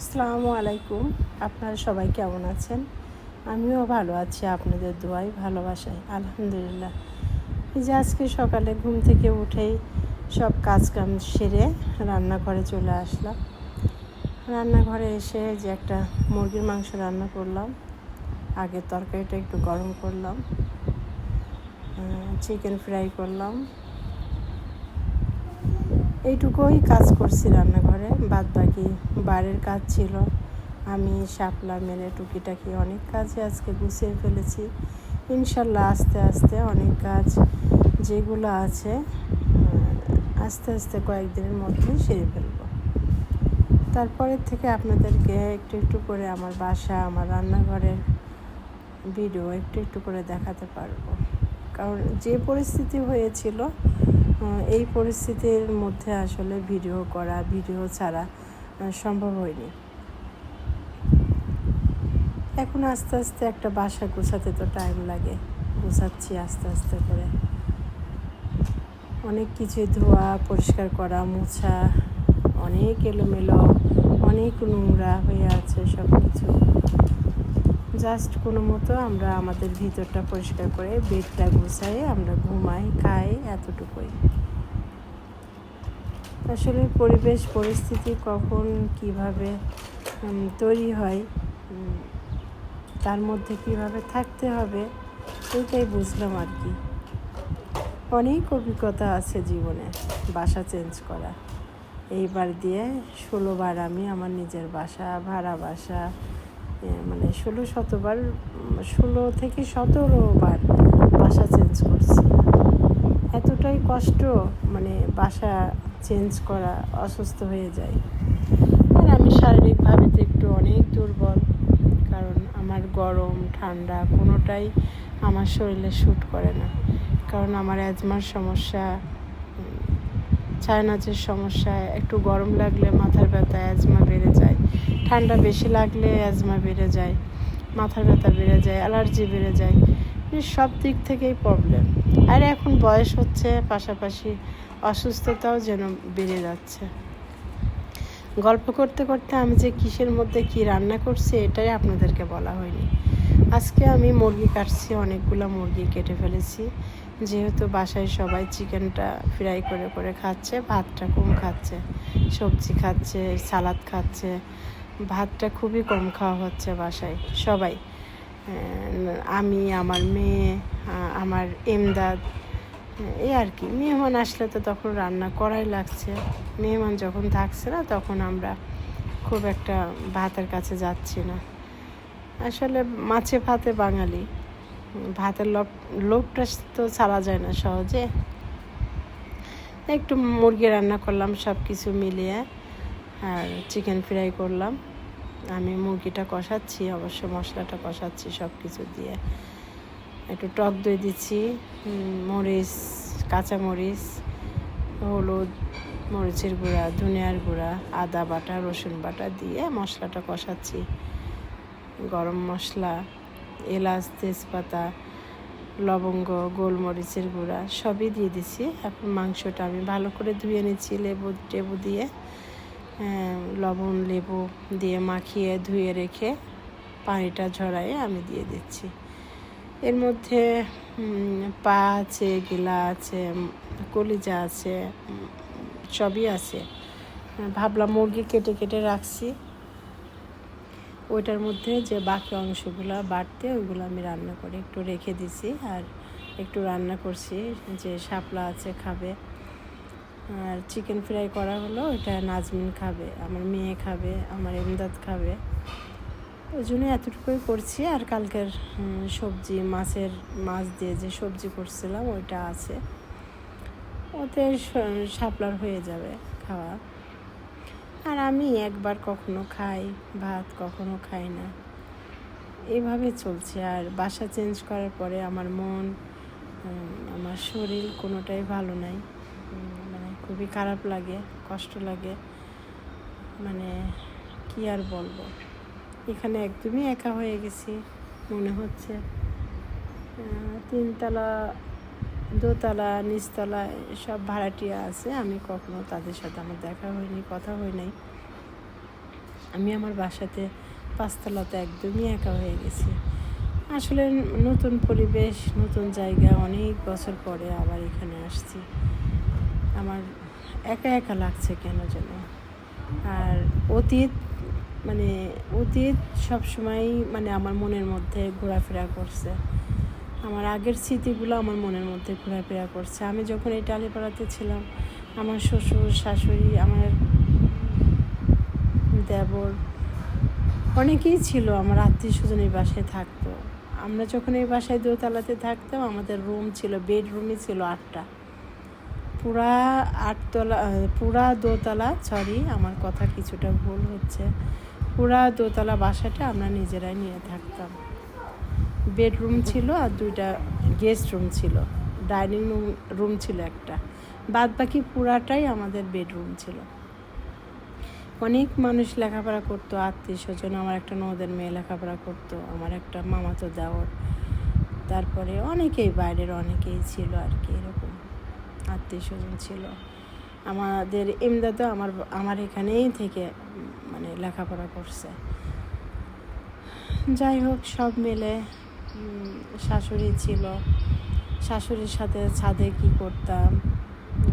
আসসালামু আলাইকুম। আপনারা সবাই কেমন আছেন? আমিও ভালো আছি আপনাদের দোয়াই ভালোবাসায়। আলহামদুলিল্লাহ। এই যে আজকে সকালে ঘুম থেকে উঠেই সব কাজ কাম সেরে রান্নাঘরে চলে আসলাম। রান্নাঘরে এসে যে একটা মুরগির মাংস রান্না করলাম। আগে তরকারিটা একটু গরম করলাম। চিকেন ফ্রাই করলাম। এইটুকুই কাজ করছি রান্নাঘরে। বাদ বাকি বাইরের কাজ ছিল। আমি শাপলা মেরে টুকিটাকি অনেক কাজে আজকে গুছিয়ে ফেলেছি। ইনশাল্লাহ আস্তে আস্তে অনেক কাজ যেগুলো আছে আস্তে আস্তে কয়েকদিনের মধ্যে সেরে ফেলব। তারপরের থেকে আপনাদেরকে একটু একটু করে আমার বাসা, আমার রান্নাঘরের ভিডিও একটু একটু করে দেখাতে পারব। কারণ যে পরিস্থিতি হয়েছিল এই পরিস্থিতির মধ্যে আসলে ভিডিও করা, ভিডিও ছাড়া সম্ভব হয়নি। এখন আস্তে আস্তে একটা বাসা গোছাতে তো টাইম লাগে। গোছাচ্ছি আস্তে আস্তে করে। অনেক কিছু ধোয়া, পরিষ্কার করা, মোছা, অনেক এলোমেলো, অনেক নোংরা হয়ে আছে সব কিছু জাস্ট কোনো মতো আমরা আমাদের ভিতরটা পরিষ্কার করে বেডটা গুছাই আমরা ঘুমাই, খাই এতটুকুই। আসলে পরিবেশ, পরিস্থিতি কখন কীভাবে তৈরি হয় তার মধ্যে কীভাবে থাকতে হবে ওইটাই বুঝলাম আর কি। অনেক অভিজ্ঞতা আছে জীবনে বাসা চেঞ্জ করা। এইবার দিয়ে ষোলোবার আমি আমার নিজের বাসা, ভাড়া বাসা মানে ষোলো শতবার ষোলো থেকে সতেরো বার বাসা চেঞ্জ করছি। এতটাই কষ্ট মানে বাসা চেঞ্জ করা অসুস্থ হয়ে যায়। আর আমি শারীরিকভাবে তো একটু অনেক দুর্বল, কারণ আমার গরম, ঠান্ডা কোনোটাই আমার শরীরে শ্যুট করে না। কারণ আমার অ্যাজমার সমস্যা চায়নাজের সমস্যা, একটু গরম লাগলে মাথার ব্যথা অ্যাজমা বেড়ে যায়। ঠান্ডা বেশি লাগলে অ্যাজমা বেড়ে যায়, মাথা ব্যথা বেড়ে যায় অ্যালার্জি বেড়ে যায় মানে সব দিক থেকেই প্রবলেম আর এখন বয়স হচ্ছে, পাশাপাশি অসুস্থতাও যেন বেড়ে যাচ্ছে। গল্প করতে করতে আমি যে কিসের মধ্যে কি রান্না করছি, এটাই আপনাদেরকে বলা হয়নি। আজকে আমি মুরগি কাটছি, অনেকগুলো মুরগি কেটে ফেলেছি। যেহেতু বাসায় সবাই চিকেনটা ফ্রাই করে করে খাচ্ছে, ভাতটা কম খাচ্ছে, সবজি খাচ্ছে, সালাদ খাচ্ছে, ভাতটা খুবই কম খাওয়া হচ্ছে বাসায় সবাই। আমি, আমার মেয়ে আমার এমদাদ, এই আর কি। মেহমান আসলে তো তখন রান্না করাই লাগছে। মেহমান যখন থাকছে না, তখন আমরা খুব একটা ভাতের কাছে যাচ্ছি না। আসলে মাছে ভাতে বাঙালি। ভাতের লোভ, লোভটা তো ছাড়া যায় না সহজে। একটু মুরগি রান্না করলাম সব কিছু মিলিয়ে, আর চিকেন ফ্রাই করলাম। আমি মুরগিটা কষাচ্ছি, অবশ্য মশলাটা কষাচ্ছি সব কিছু দিয়ে। একটু টক দই দিচ্ছি মরিচ কাঁচা মরিচ হলুদ, মরিচের গুঁড়া, ধনিয়ার গুঁড়া, আদা বাটা, রসুন বাটা দিয়ে মশলাটা কষাচ্ছি। গরম মশলা এলাচ, তেজপাতা, লবঙ্গ, গোলমরিচের গুঁড়া সবই দিয়ে দিছি। এখন মাংসটা আমি ভালো করে ধুয়ে নিচ্ছি, লেবু, টেবু দিয়ে লবণ, লেবু দিয়ে মাখিয়ে ধুয়ে রেখে পানিটা ঝরাই আমি দিয়ে দিচ্ছি। এর মধ্যে পা আছে, গিলা আছে কলিজা আছে সবই আছে। ভাবলাম মুরগি কেটে কেটে রাখছি। ওইটার মধ্যে যে বাকি অংশগুলো বাড়তে ওইগুলো আমি রান্না করে একটু রেখে দিছি আর একটু রান্না করছি, যে শাপলা আছে খাবে। আর চিকেন ফ্রাই করা হলো, ওইটা নাজমিন খাবে, আমার মেয়ে খাবে, আমার এমদাদ খাবে। ওই জন্য এতটুকুই করছি। আর কালকের সবজি, মাছের, মাছ দিয়ে যে সবজি করছিলাম, ওইটা আছে। ওতে শাপলার হয়ে যাবে খাওয়া। আর আমি একবার কখনো খাই, ভাত কখনো খাই না। এভাবে চলছে। আর বাসা চেঞ্জ করার পরে আমার মন আমার শরীর কোনোটাই ভালো নাই। মানে খুবই খারাপ লাগে, কষ্ট লাগে। মানে কি আর বলব? এখানে একদমই একা হয়ে গেছি, মনে হচ্ছে। তিনতলা দোতলা, নিচতলা সব ভাড়াটিয়া আছে। আমি কখনো তাদের সাথে আমার দেখা হয়নি, কথা হয় নাই। আমি আমার বাসাতে পাঁচতলাতে একদমই একা হয়ে গেছি। আসলে নতুন পরিবেশ, নতুন জায়গা, অনেক বছর পরে আবার এখানে আসছি। আমার একা একা লাগছে কেন যেন? আর অতীত মানে অতীত সবসময়ই মানে আমার মনের মধ্যে ঘোরাফেরা করছে। আমার আগের স্মৃতিগুলো আমার মনের মধ্যে ঘোরাফেরা করছে। আমি যখন এই টালিপাড়াতে ছিলাম, আমার শ্বশুর, শাশুড়ি, আমার দেবর, অনেকেই ছিল আমার আত্মীয় স্বজন এই বাসায় থাকতো। আমরা যখন এই বাসায় দোতলাতে থাকতাম, আমাদের রুম ছিল বেডরুমই ছিল আটটা। পুরা আটতলা পুরা দোতলা সরি আমার কথা কিছুটা ভুল হচ্ছে। পুরা দোতলা বাসাটা আমরা নিজেরাই নিয়ে থাকতাম। বেডরুম ছিল আর দুইটা গেস্ট রুম ছিল। ডাইনিং রুম রুম ছিল একটা। বাদ বাকি পুরাটাই আমাদের বেডরুম ছিল। অনেক মানুষ লেখাপড়া করতো, আত্মীয় স্বজন, আমার একটা নদের মেয়ে লেখাপড়া করতো, আমার একটা মামাতো দেওর। তারপরে অনেকেই, বাইরের অনেকেই ছিল আর কি এরকম, আত্মীয় স্বজন ছিল। আমাদের এমদাদও আমার আমার এখানেই থেকে মানে লেখাপড়া করছে। যাই হোক, সব মিলে শাশুড়ি ছিল। শাশুড়ির সাথে ছাদে কি করতাম?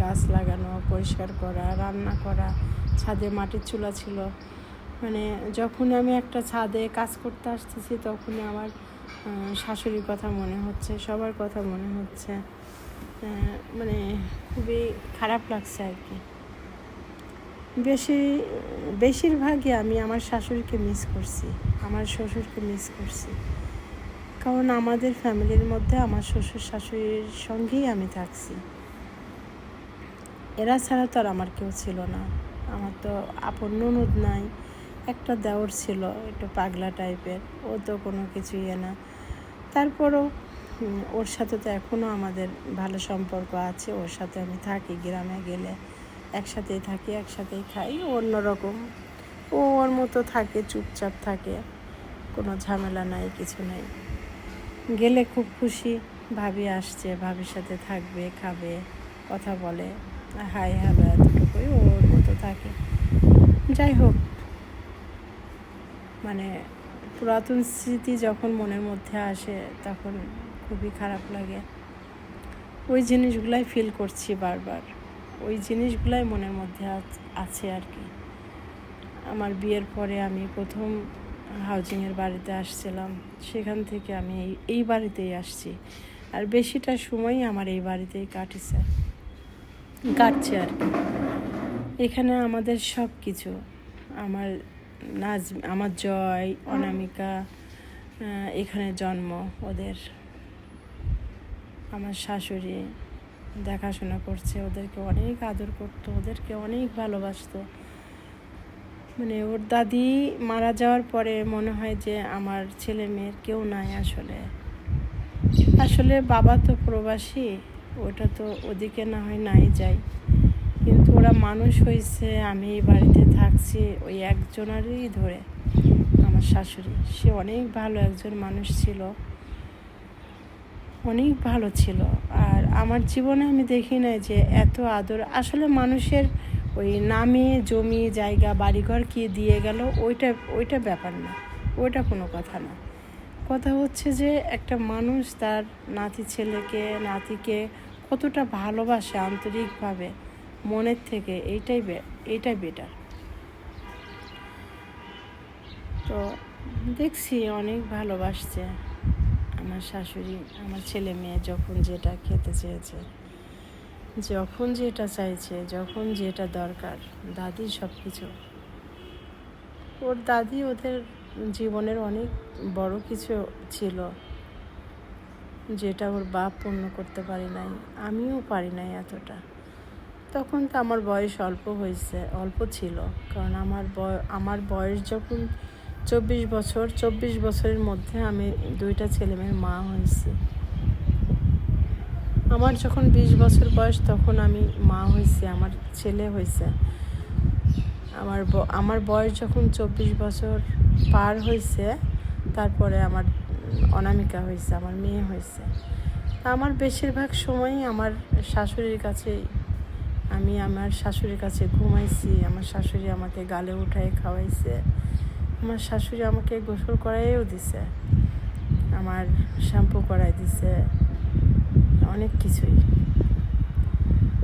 গাছ লাগানো, পরিষ্কার করা, রান্না করা। ছাদে মাটির চুলা ছিল। মানে যখন আমি একটা ছাদে কাজ করতে আসতেছি তখন আমার শাশুড়ির কথা মনে হচ্ছে, সবার কথা মনে হচ্ছে। মানে খুবই খারাপ লাগছে আর কি। বেশি, বেশিরভাগই আমি আমার শাশুড়িকে মিস করছি, আমার শ্বশুরকে মিস করছি। কারণ আমাদের ফ্যামিলির মধ্যে আমার শ্বশুর শাশুড়ির সঙ্গেই আমি থাকছি। এরা ছাড়া তো আর আমার কেউ ছিল না। আমার তো আপন ননদ নাই, একটা দেওর ছিল, একটু পাগলা টাইপের, ও তো কোনো কিছু ইয়ে না। তারপরও ওর সাথে তো এখনও আমাদের ভালো সম্পর্ক আছে, ওর সাথে আমি থাকি গ্রামে গেলে। একসাথেই থাকি, একসাথেই খাই, অন্যরকম। ও ওর মতো থাকে, চুপচাপ থাকে, কোনো ঝামেলা নাই, কিছু নাই। গেলে খুব খুশি। ভাবি আসছে, ভাবির সাথে থাকবে, খাবে, কথা বলে। হাই, হ্যালো এতটুকুই ওর মতো থাকে। যাই হোক মানে পুরাতন স্মৃতি যখন মনের মধ্যে আসে, তখন খুবই খারাপ লাগে। ওই জিনিসগুলাই ফিল করছি বারবার। ওই জিনিসগুলাই মনের মধ্যে আছে আর কি। আমার বিয়ের পরে আমি প্রথম হাউজিংয়ের বাড়িতে আসছিলাম। সেখান থেকে আমি এই এই বাড়িতেই আসছি। আর বেশিটা সময়ই আমার এই বাড়িতেই কাটিছে। কাটছে আর কি। এখানে আমাদের সব কিছু আমার নাজ, আমার জয়, অনামিকা এখানে জন্ম ওদের। আমার শাশুড়ি দেখাশোনা করছে, ওদেরকে অনেক আদর করতো, ওদেরকে অনেক ভালোবাসতো। মানে ওর দাদি মারা যাওয়ার পরে মনে হয় যে আমার ছেলে মেয়ের কেউ নাই আসলে। আসলে বাবা তো প্রবাসী, ওটা তো ওদিকে না হয় নাই যাই কিন্তু ওরা মানুষ হয়েছে আমি এই বাড়িতে থাকছি, ওই একজনারই ধরে। আমার শাশুড়ি, সে অনেক ভালো একজন মানুষ ছিল। অনেক ভালো ছিল। আর আমার জীবনে আমি দেখি নাই যে এত আদর। আসলে মানুষের ওই নামে, জমি, জায়গা, বাড়িঘর কি দিয়ে গেল, ওইটা ওইটা ব্যাপার না। ওইটা কোনো কথা না। কথা হচ্ছে যে একটা মানুষ তার নাতি ছেলেকে, নাতিকে কতটা ভালোবাসে আন্তরিকভাবে, মনের থেকে, এইটাই এইটাই বেটার তো দেখছি অনেক ভালোবাসছে। আমার শাশুড়ি, আমার ছেলে মেয়ে যখন যেটা খেতে চেয়েছে। যখন যেটা চাইছে, যখন যেটা দরকার, দাদি সব কিছু ওর দাদি ওদের জীবনের অনেক বড় কিছু ছিল, যেটা ওর বাপ পূর্ণ করতে পারি নাই, আমিও পারি নাই এতটা। তখন তো আমার বয়স অল্প হয়েছে, অল্প ছিল, কারণ আমার আমার বয়স যখন চব্বিশ বছর, চব্বিশ বছরের মধ্যে আমি দুইটা ছেলেমেয়ের মা হয়েছি। আমার যখন বিশ বছর বয়স, তখন আমি মা হয়েছি, আমার ছেলে হয়েছে। আমার আমার বয়স যখন চব্বিশ বছর পার হয়েছে, তারপরে আমার অনামিকা হয়েছে, আমার মেয়ে হয়েছে। আমার বেশিরভাগ সময়ই আমার শাশুড়ির কাছেই আমি আমার শাশুড়ির কাছে ঘুমাইছি, আমার শাশুড়ি আমাকে গালে উঠায় খাওয়াইছে, আমার শাশুড়ি আমাকে গোসল করাইও দিছে, আমার শ্যাম্পু করাই দিছে। অনেক কিছুই।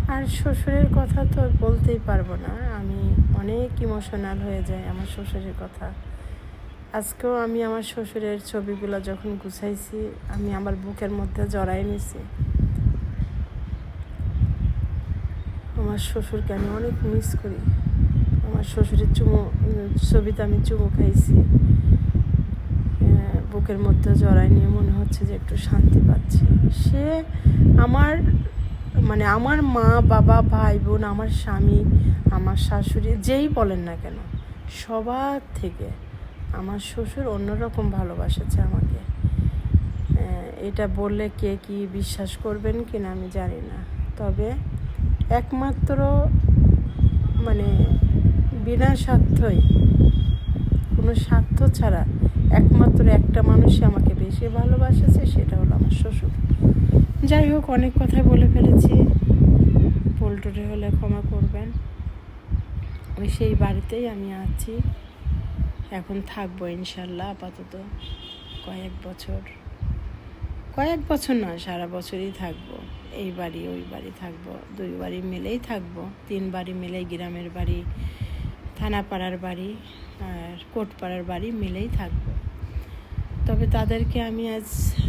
আর শ্বশুরের কথা তো বলতেই পারব না। আমি অনেক ইমোশনাল হয়ে যাই আমার শ্বশুরের কথা। আজকেও আমি আমার শ্বশুরের ছবিগুলো যখন গুছাইছি, আমি আমার বুকের মধ্যে জড়াই নিছি। আমার শ্বশুরকে আমি অনেক মিস করি। আমার শ্বশুরের চুমো ছবিতে আমি চুমো খাইছি। বুকের মধ্যে জড়াই নিয়ে মনে হচ্ছে যে একটু শান্তি পাচ্ছি। সে আমার মানে আমার মা, বাবা, ভাই, বোন, আমার স্বামী, আমার শাশুড়ি, যেই বলেন না কেন, সবার থেকে আমার শ্বশুর অন্যরকম ভালোবাসেছে আমাকে। এটা বললে কে কি বিশ্বাস করবেন কিনা আমি জানি না। তবে একমাত্র মানে বিনা স্বার্থই, কোনো স্বার্থ ছাড়া একমাত্র একটা মানুষই আমাকে বেশি ভালোবাসেছে সেটা হলো আমার শ্বশুর। যাই হোক, অনেক কথাই বলে ফেলেছি। পোলটুরে হলে ক্ষমা করবেন। ওই সেই বাড়িতেই আমি আছি। এখন থাকব ইনশাল্লাহ আপাতত কয়েক বছর। কয়েক বছর নয়, সারা বছরই থাকব। এই বাড়ি, ওই বাড়ি থাকব। দুই বাড়ি মিলেই থাকব। তিন বাড়ি মিলেই গ্রামের বাড়ি, থানাপাড়ার বাড়ি আর কোটপাড়ার বাড়ি মিলেই থাকব। তবে তাদেরকে আমি আজ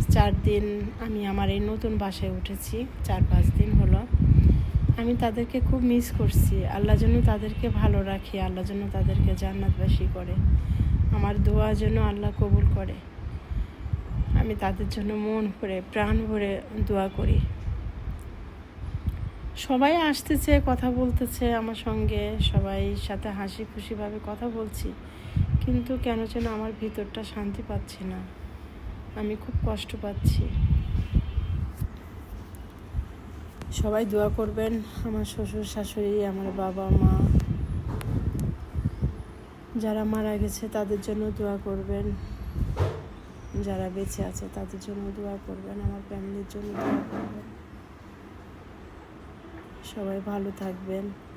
চার দিন আমি আমার এই নতুন বাসায় উঠেছি, চার পাঁচ দিন হলো। আমি তাদেরকে খুব মিস করছি। আল্লাহ যেন তাদেরকে ভালো রাখি, আল্লাহ যেন তাদেরকে জান্নাতবাসী করে। আমার দোয়া যেন আল্লাহ কবুল করে। আমি তাদের জন্য মন ভরে, প্রাণ ভরে দোয়া করি। সবাই আসতেছে, কথা বলতেছে আমার সঙ্গে। সবাই সাথে হাসি খুশিভাবে কথা বলছি। কিন্তু কেন যেন আমার ভিতরটা শান্তি পাচ্ছি না। আমি খুব কষ্ট পাচ্ছি। সবাই দোয়া করবেন, আমার শ্বশুর শাশুড়ি, আমার বাবা, মা। যারা মারা গেছে, তাদের জন্য দোয়া করবেন। যারা বেঁচে আছে, তাদের জন্য দোয়া করবেন। আমার ফ্যামিলির জন্য দোয়া করবেন। সবাই ভালো থাকবেন।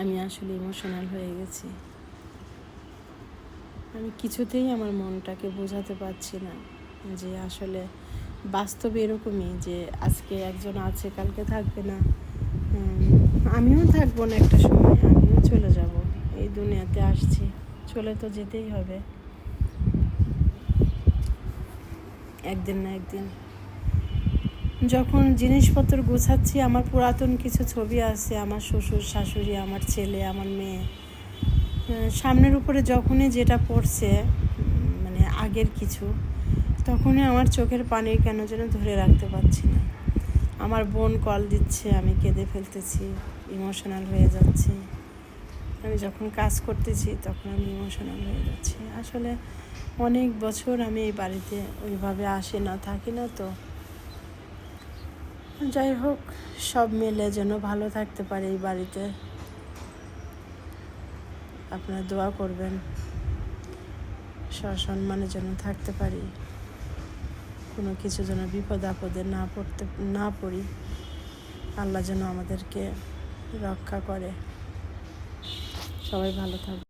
আমি আসলে ইমোশনাল হয়ে গেছি। আমি কিছুতেই আমার মনটাকে বোঝাতে পারছি না যে আসলে বাস্তবে এরকমই যে আজকে একজন আছে, কালকে থাকবে না। আমিও থাকব না একটা সময়, আমিও চলে যাব। এই দুনিয়াতে আসছি, চলে তো যেতেই হবে। একদিন না একদিন। যখন জিনিসপত্র গোছাচ্ছি, আমার পুরাতন কিছু ছবি আছে, আমার শ্বশুর, শাশুড়ি, আমার ছেলে, আমার মেয়ে। সামনের উপরে যখনই যেটা পড়ছে মানে আগের কিছু, তখনই আমার চোখের পানি কেন যেন ধরে রাখতে পারছি না। আমার বোন কল দিচ্ছে, আমি কেঁদে ফেলতেছি, ইমোশনাল হয়ে যাচ্ছি। আমি যখন কাজ করতেছি, তখন আমি ইমোশনাল হয়ে যাচ্ছি। আসলে অনেক বছর আমি এই বাড়িতে ওইভাবে আসি না, থাকি না তো। যাই হোক, সব মিলে যেন ভালো থাকতে পারে এই বাড়িতে। আপনারা দোয়া করবেন, সসম্মানে যেন থাকতে পারি। কোনো কিছু যেন বিপদ আপদে না পড়তে, না পড়ি। আল্লাহ যেন আমাদেরকে রক্ষা করে। সবাই ভালো থাকবে